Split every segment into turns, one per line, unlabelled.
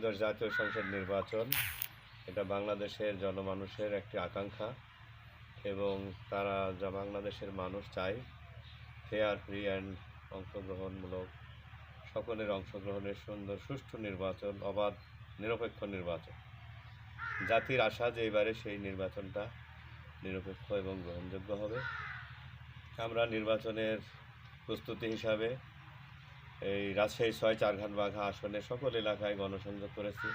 ত্রয়োদশ জাতীয় সংসদ নির্বাচন, এটা বাংলাদেশের জনমানুষের একটি আকাঙ্ক্ষা এবং তারা যা বাংলাদেশের মানুষ চায় ফেয়ার ফ্রি অ্যান্ড অংশগ্রহণমূলক, সকলের অংশগ্রহণের সুন্দর, সুষ্ঠু নির্বাচন, অবাধ, নিরপেক্ষ নির্বাচন। জাতির আশা যে এবারে সেই নির্বাচনটা নিরপেক্ষ এবং গ্রহণযোগ্য হবে। আমরা নির্বাচনের প্রস্তুতি হিসাবে এই রাজশাহী ছয়, চারঘাট, বাঘা আসনে সকল এলাকায় গণসংযোগ করেছি।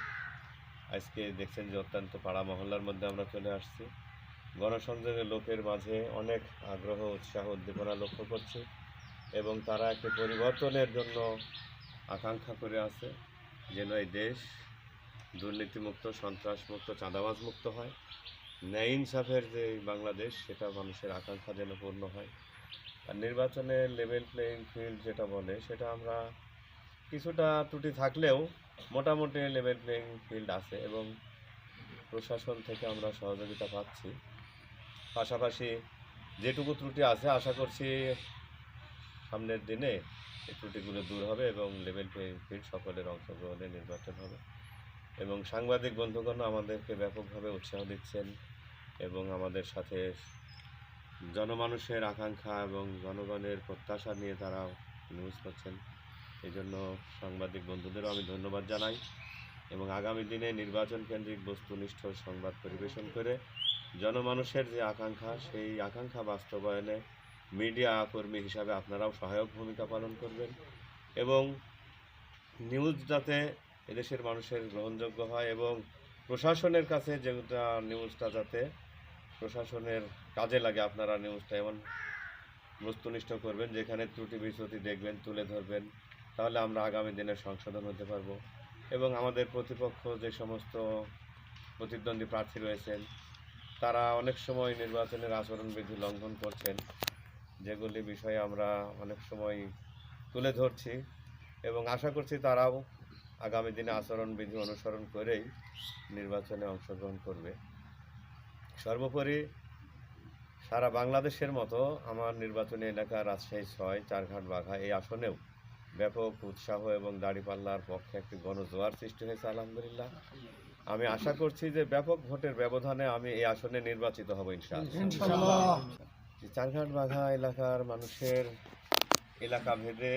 আজকে দেখছেন যে অত্যন্ত পাড়া মহল্লার মধ্যে আমরা চলে আসছি। গণসংযোগে লোকের মাঝে অনেক আগ্রহ, উৎসাহ, উদ্দীপনা লক্ষ্য করছি এবং তারা একটি পরিবর্তনের জন্য আকাঙ্ক্ষা করে আছে যেন এই দেশ দুর্নীতিমুক্ত, সন্ত্রাসমুক্ত চাঁদাবাজ মুক্ত হয়। ন্যায় ইনসাফের যে বাংলাদেশ, সেটা মানুষের আকাঙ্ক্ষা যেন পূর্ণ হয়। আর নির্বাচনে লেভেল প্লেয়িং ফিল্ড যেটা বলে, সেটা আমরা কিছুটা ত্রুটি থাকলেও মোটামুটি লেভেল প্লেয়িং ফিল্ড আছে এবং প্রশাসন থেকে আমরা সহযোগিতা পাচ্ছি। পাশাপাশি যেটুকু ত্রুটি আছে, আশা করছি সামনের দিনে এই ত্রুটিগুলো দূর হবে এবং লেভেল প্লেয়িং ফিল্ড সকলের অংশগ্রহণে নির্বাচন হবে। এবং সাংবাদিক বন্ধুগণ আমাদেরকে ব্যাপকভাবে উৎসাহ দিচ্ছেন এবং আমাদের সাথে জনমানুষের আকাঙ্ক্ষা এবং জনগণের প্রত্যাশা নিয়ে তারা নিউজ করছেন। এই জন্য সাংবাদিক বন্ধুদেরও আমি ধন্যবাদ জানাই এবং আগামী দিনে নির্বাচন কেন্দ্রিক বস্তুনিষ্ঠ সংবাদ পরিবেশন করে জনমানুষের যে আকাঙ্ক্ষা, সেই আকাঙ্ক্ষা বাস্তবায়নে মিডিয়া কর্মী হিসাবে আপনারাও সহায়ক ভূমিকা পালন করবেন এবং নিউজ যাতে এদেশের মানুষের গ্রহণযোগ্য হয় এবং প্রশাসনের কাছে যেটা নিউজটা যাতে প্রশাসনের কাজে লাগে আপনারা নিউজটা এমন বস্তুনিষ্ঠ করবেন যেখানে ত্রুটি বিচ্যুতি দেখবেন, তুলে ধরবেন, তাহলে আমরা আগামী দিনে সংশোধন হতে পারব। এবং আমাদের প্রতিপক্ষ যে সমস্ত প্রতিদ্বন্দ্বী প্রার্থী রয়েছেন, তারা অনেক সময় নির্বাচনের আচরণবিধি লঙ্ঘন করছেন, যেগুলি বিষয়ে আমরা অনেক সময় তুলে ধরছি। এবং আশা করছি তারাও আগামী দিনে আচরণবিধি অনুসরণ করেই নির্বাচনে অংশগ্রহণ করবে। সর্বোপরি সারা বাংলাদেশের মতো আমার নির্বাচনী এলাকা রাজশাহী ছয় চারঘাট বাঘা এই আসনেও ব্যাপক উৎসাহ এবং দাড়িপাল্লার পক্ষে একটি গণজোয়ার সৃষ্টি হয়েছে আলহামদুলিল্লাহ। আমি আশা করছি যে ব্যাপক ভোটের ব্যবধানে আমি এই আসনে নির্বাচিত হব ইনশাআল্লাহ। চারঘাট বাঘা এলাকার মানুষের এলাকা ভেদে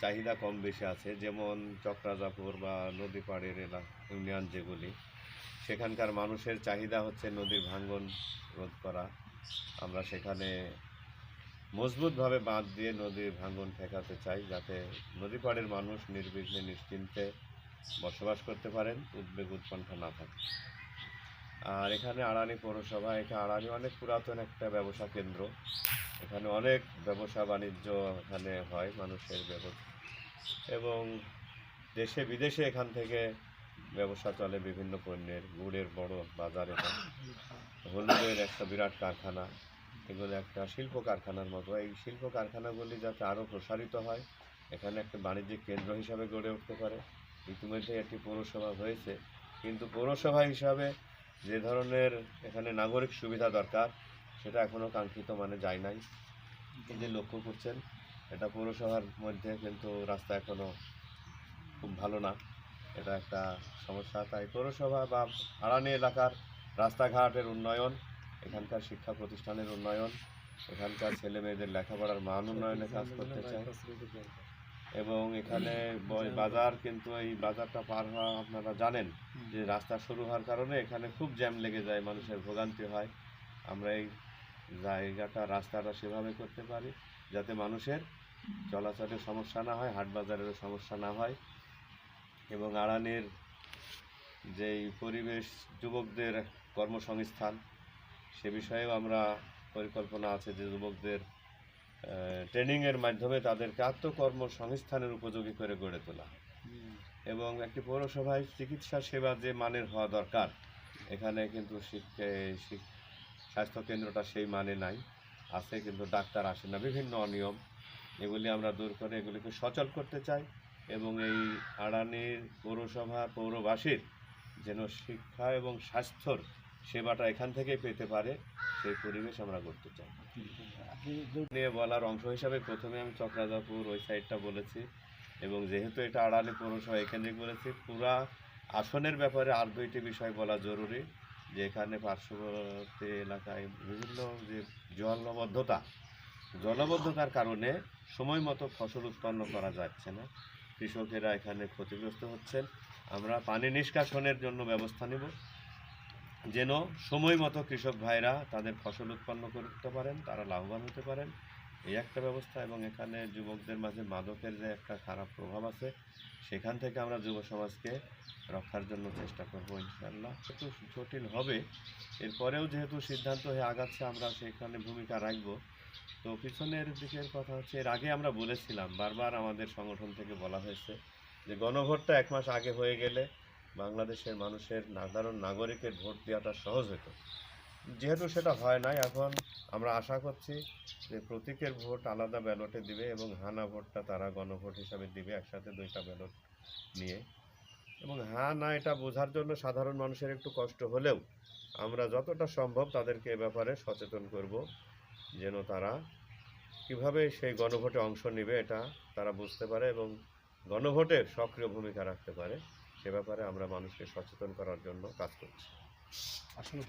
চাহিদা কম বেশি আছে যেমন চক্রাজাপুর বা নদী পাড়ের এলাকা ইউনিয়ন যেগুলি। সেখানকার মানুষের চাহিদা হচ্ছে নদীর ভাঙ্গন রোধ করা। আমরা সেখানে মজবুতভাবে বাঁধ দিয়ে নদীর ভাঙ্গন ঠেকাতে চাই, যাতে নদী পাড়ের মানুষ নির্বিঘ্নে নিশ্চিন্তে বসবাস করতে পারেন, উদ্বেগ উৎকণ্ঠা না থাকে। আর এখানে আড়ানি পৌরসভা এখানে আড়ানি অনেক পুরাতন একটা ব্যবসা কেন্দ্র। এখানে অনেক ব্যবসা বাণিজ্য এখানে হয় মানুষের ব্যবসা। এবং দেশে বিদেশে এখান থেকে ব্যবসা চলে বিভিন্ন পণ্যের, গুড়ের বড় বাজার। হলুদের একটা বিরাট কারখানা, এগুলো একটা শিল্প কারখানার মতো। এই শিল্প কারখানাগুলি যাতে আরও প্রসারিত হয়, এখানে একটা বাণিজ্যিক কেন্দ্র হিসাবে গড়ে উঠতে পারে। ইতিমধ্যে একটি পৌরসভা হয়েছে। কিন্তু পৌরসভা হিসাবে যে ধরনের এখানে নাগরিক সুবিধা দরকার, সেটা এখনও কাঙ্ক্ষিত মানে যায় নাই। এই যে লক্ষ্য করছেন, এটা পৌরসভার মধ্যে কিন্তু রাস্তা এখনও খুব ভালো না। এটা একটা সমস্যা। তাই পৌরসভা বা আড়ানি এলাকার রাস্তাঘাটের উন্নয়ন, এখানকার শিক্ষা প্রতিষ্ঠানের উন্নয়ন, এখানকার ছেলে মেয়েদের লেখাপড়ার মান উন্নয়নে কাজ করতে চাই এবং এখানে বাজার কিন্তু এই বাজারটা পার হওয়া আপনারা জানেন যে রাস্তা শুরু হওয়ার কারণে এখানে খুব জ্যাম লেগে যায়, মানুষের ভোগান্তি হয়। আমরা এই জায়গাটা, রাস্তাটা সেভাবে করতে পারি যাতে মানুষের চলাচলের সমস্যা না হয়, হাট বাজারেরও সমস্যা না হয়। এবং আড়ানির যেই পরিবেশ, যুবকদের কর্মসংস্থান, সে বিষয়েও আমরা পরিকল্পনা আছে যে যুবকদের ট্রেনিংয়ের মাধ্যমে তাদেরকে আত্মকর্মসংস্থানের উপযোগী করে গড়ে তোলা। এবং একটি পৌরসভায় চিকিৎসা সেবা যে মানের হওয়া দরকার, এখানে কিন্তু স্বাস্থ্য কেন্দ্রটা সেই মানে নাই। আছে কিন্তু ডাক্তার আসে না, বিভিন্ন অনিয়ম। এগুলি আমরা দূর করে এগুলিকে সচল করতে চাই। এবং এই আড়ানির পৌরসভা পৌরবাসীর যেন শিক্ষা এবং স্বাস্থ্যর সেবাটা এখান থেকেই পেতে পারে, সেই পরিবেশ আমরা করতে চাই। নিয়ে বলার অংশ হিসাবে প্রথমে আমি চক্রাজাপুর ওই সাইডটা বলেছি এবং যেহেতু এটা আড়ালি পৌরসভা এখানে বলেছি, পুরা আসনের ব্যাপারে আর দুইটি বিষয় বলা জরুরি, যে এখানে পার্শ্ববর্তী এলাকায় বিভিন্ন যে জলবদ্ধতা, জলবদ্ধতার কারণে সময় মতো ফসল উৎপন্ন করা যাচ্ছে না। কৃষকেরা এখানে ক্ষতিগ্রস্ত হচ্ছেন। আমরা পানি নিষ্কাশনের জন্য ব্যবস্থা নেব, যেন সময় মতো কৃষক ভাইরা তাদের ফসল উৎপন্ন করতে পারেন, তারা লাভবান হতে পারেন। এই একটা ব্যবস্থা এবং এখানে যুবকদের মাঝে মাদকের যে একটা খারাপ প্রভাব আছে, সেখান থেকে আমরা যুব সমাজকে রক্ষার জন্য চেষ্টা করব ইনশাল্লাহ একটু জটিল হবে, এরপরেও যেহেতু সিদ্ধান্ত হয়ে আগাচ্ছে, আমরা সেখানে ভূমিকা রাখব। তো পিছনের দিকের কথা হচ্ছে, এর আগে আমরা বলেছিলাম, বারবার আমাদের সংগঠন থেকে বলা হয়েছে যে গণভোটটা এক মাস আগে হয়ে গেলে বাংলাদেশের মানুষের সাধারণ নাগরিকের ভোট দেওয়াটা সহজ হতো। যেহেতু সেটা হয় নাই, এখন আমরা আশা করছি যে প্রতীকের ভোট আলাদা ব্যালটে দিবে এবং হানা ভোটটা তারা গণভোট হিসাবে দিবে, একসাথে দুইটা ব্যালট নিয়ে। এবং হ্যাঁ না, এটা বোঝার জন্য সাধারণ মানুষের একটু কষ্ট হলেও আমরা যতটা সম্ভব তাদেরকে এ ব্যাপারে সচেতন করব, যেন তারা কীভাবে সেই গণভোটে অংশ নেবে, এটা তারা বুঝতে পারে এবং গণভোটের সক্রিয় ভূমিকা রাখতে পারে। সে ব্যাপারে আমরা মানুষকে সচেতন করার জন্য কাজ করছি।
আসলে